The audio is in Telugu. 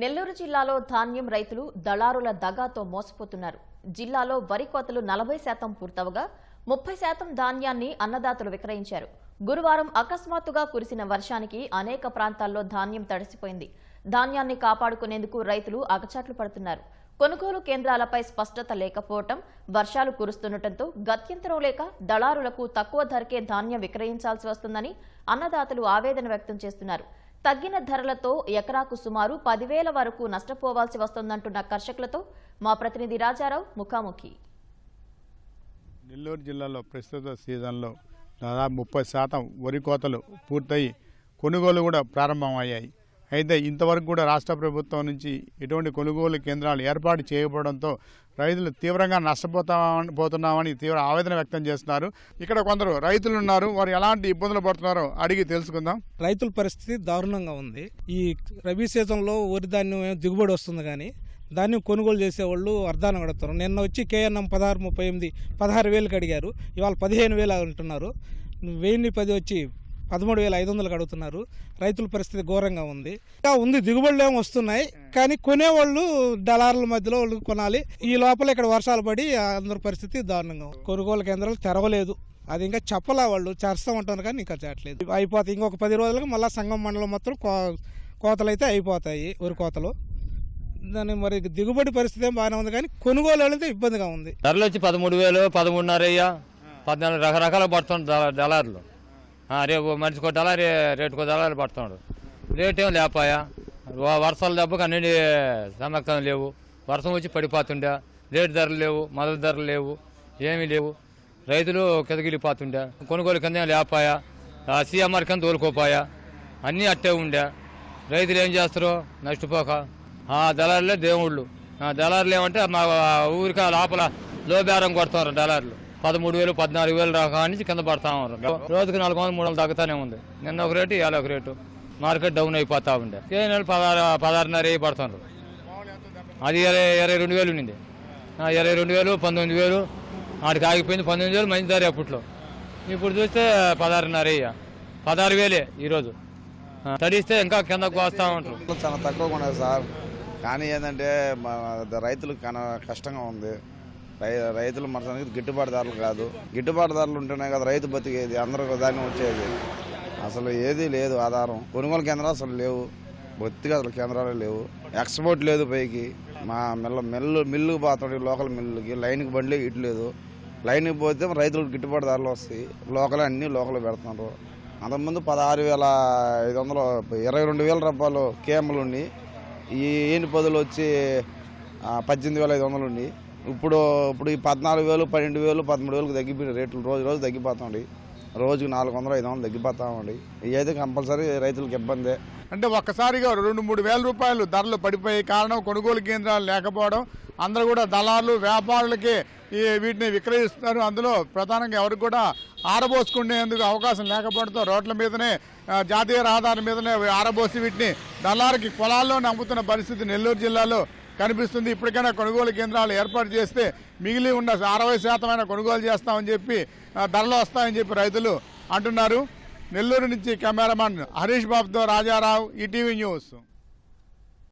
నెల్లూరు జిల్లాలో ధాన్యం రైతులు దళారుల దగాతో మోసపోతున్నారు. జిల్లాలో వరి కోతలు నలభై శాతం పూర్తవగా ముప్పై శాతం ధాన్యాన్ని అన్నదాతలు విక్రయించారు. గురువారం అకస్మాత్తుగా కురిసిన వర్షానికి అనేక ప్రాంతాల్లో ధాన్యం తడిసిపోయింది. ధాన్యాన్ని కాపాడుకునేందుకు రైతులు అగచాట్లు పడుతున్నారు. కొనుగోలు కేంద్రాలపై స్పష్టత లేకపోవటం వర్షాలు కురుస్తుండటంతో గత్యంతరం లేక దళారులకు తక్కువ ధరకే ధాన్యం విక్రయించాల్సి వస్తుందని అన్నదాతలు ఆవేదన వ్యక్తం చేస్తున్నారు. తగ్గిన ధరలతో ఎకరాకు సుమారు పదివేల వరకు నష్టపోవాల్సి వస్తోందంటున్న కర్షకులతో మా ప్రతినిధి రాజారావు ముఖాముఖి. నెల్లూరు జిల్లాలో ప్రస్తుత సీజన్లో దాదాపు ముప్పై శాతం వరి కోతలు పూర్తయి కొనుగోలు కూడా ప్రారంభమయ్యాయి. అయితే ఇంతవరకు కూడా రాష్ట్ర ప్రభుత్వం నుంచి ఎటువంటి కొనుగోలు కేంద్రాలు ఏర్పాటు చేయకపోవడంతో రైతులు తీవ్రంగా నష్టపోతా పోతున్నామని తీవ్ర ఆవేదన వ్యక్తం చేస్తున్నారు. ఇక్కడ కొందరు రైతులు ఉన్నారు వారు ఎలాంటి ఇబ్బందులు పడుతున్నారో అడిగి తెలుసుకుందాం. రైతుల పరిస్థితి దారుణంగా ఉంది. ఈ రబీ సీజన్లో వరి ధాన్యం దిగుబడి వస్తుంది కానీ దాన్ని కొనుగోలు చేసేవాళ్ళు అర్థాన్ని అడుగుతారు నిన్న వచ్చి కేఎన్ఎం పదహారు ముప్పై ఎనిమిది పదహారు వేలకు అడిగారు. ఇవాళ పదిహేను వేలు అంటున్నారు. వెయ్యి పది వచ్చి పదమూడు వేల ఐదు వందలకు అడుగుతున్నారు. రైతుల పరిస్థితి ఘోరంగా ఉంది. ఇంకా ఉంది దిగుబడులు ఏమో వస్తున్నాయి. కానీ కొనేవాళ్ళు డలార్ల మధ్యలో వాళ్ళు కొనాలి. ఈ లోపల ఇక్కడ వర్షాలు పడి అందరి పరిస్థితి దారుణంగా ఉంది. కొనుగోలు కేంద్రాలు తెరవలేదు. అది ఇంకా చెప్పలా వాళ్ళు. చేస్తామంటారు కానీ ఇంకా చేయట్లేదు. అయిపోతాయి ఇంకొక పది రోజులకు మళ్ళీ సంఘం మండలం మొత్తం కో కోతలు అయితే అయిపోతాయి వరి కోతలు. దాని మరి దిగుబడి పరిస్థితి ఏం బాగానే ఉంది కానీ కొనుగోలు అయితే ఇబ్బందిగా ఉంది. ధరలు వచ్చి పదమూడు వేలు పదమూడున్నర అయ్యా. పద్నాలుగు రకరకాల పడుతుంది దళారులు. రేపు మనిషికో రేటు రేటుకో దళారు పడుతున్నాడు. రేట్ ఏం లేపాయా వర్షాలు వర్షాల దెబ్బకి అన్ని సమర్థం లేవు. వర్షం వచ్చి పడిపోతుండే. రేటు ధరలు లేవు మొదటి ధరలు లేవు ఏమీ లేవు. రైతులు కిందకిలిపోతుండే కొనుగోలు కింద లేపాయా సీఎంఆర్ కింద తోలుకోపాయా? అన్నీ అట్టే ఉండే. రైతులు ఏం చేస్తారు? నష్టపోక. ఆ దళారులే దేవుళ్ళు. దళారులు ఏమంటే మా ఊరికి లోపల లోబేరం కొడుతున్నారు కొడతారు దళారులు. పదమూడు వేలు పద్నాలుగు వేలు రాక నుంచి కింద పడతా ఉన్నారు. రోజుకి నాలుగు వందలు మూడు వందలు తగ్గుతానే ఉంది. నిన్న ఒక రేటు ఇవాళ ఒక రేటు. మార్కెట్ డౌన్ అయిపోతా ఉండే. ఏ నెల పదహారు పదహారున్నర పడుతున్నారు. అది ఇరవై ఇరవై రెండు వేలు ఉండింది ఇరవై రెండు వేలు పంతొమ్మిది వేలు. ఆడికి ఆగిపోయింది పంతొమ్మిది వేలు మంచి ధర అప్పట్లో. ఇప్పుడు చూస్తే పదహారున్నర అయ్యా. పదహారు వేలే ఈరోజు. తడిస్తే ఇంకా కిందకు వస్తూ ఉంటారు చాలా తక్కువగా ఉన్నాయి సార్. కానీ ఏంటంటే మా రైతులకు కష్టంగా ఉంది. రైతులు మరసడానికి గిట్టుబాటు ధరలు కాదు. గిట్టుబాటు ధరలు ఉంటేనే కదా రైతు బతికేది అందరూ దాన్ని వచ్చేది. అసలు ఏది లేదు ఆధారం. కొనుగోలు కేంద్రాలు అసలు లేవు. బొత్తిగా అసలు కేంద్రాలు లేవు. ఎక్స్పోర్ట్ లేదు పైకి. మా మిల్ల మిల్లు మిల్లుకి పోతాడు లోకల్ మిల్లుకి. లైన్కి బండ్లే ఇట్లేదు. లైన్కి పోతే రైతులకు గిట్టుబాటు ధరలు వస్తాయి. లోకల్ అన్నీ లోకల్ పెడుతున్నారు. అంతకుముందు పదహారు వేల ఐదు వందలు ఇరవై రెండు వేల రూపాయలు కేఎంలు ఉండి ఈ ఏని పదులు వచ్చి పద్దెనిమిది వేల ఐదు వందలు ఉండి ఇప్పుడు ఇప్పుడు ఈ పద్నాలుగు వేలు పన్నెండు వేలు పదమూడు వేలకు తగ్గిపోయిన రేట్లు రోజు రోజు తగ్గిపోతాండి రోజుకు నాలుగు వందలు ఐదు వందలు తగ్గిపోతామండి. ఇదైతే కంపల్సరీ రైతులకు ఇబ్బందే. అంటే ఒక్కసారిగా రెండు మూడు వేల రూపాయలు ధరలు పడిపోయే కారణం కొనుగోలు కేంద్రాలు లేకపోవడం అందరూ కూడా దళారులు వ్యాపారులకి ఈ వీటిని విక్రయిస్తున్నారు. అందులో ప్రధానంగా ఎవరికి కూడా ఆరబోసుకునేందుకు అవకాశం లేకపోవడంతో రోడ్ల మీదనే జాతీయ రహదారి మీదనే ఆరబోసి వీటిని దళారికి పొలాల్లో నమ్ముతున్న పరిస్థితి నెల్లూరు జిల్లాలో కనిపిస్తుంది. ఇప్పటికైనా కొనుగోలు కేంద్రాలు ఏర్పాటు చేస్తే మిగిలి ఉన్న అరవై శాతమైన కొనుగోలు చేస్తామని చెప్పి ధరలు వస్తాయని చెప్పి రైతులు అంటున్నారు. నెల్లూరు నుంచి కెమెరామాన్ హరీష్ బాబుతో రాజారావు ఈటీవీ న్యూస్.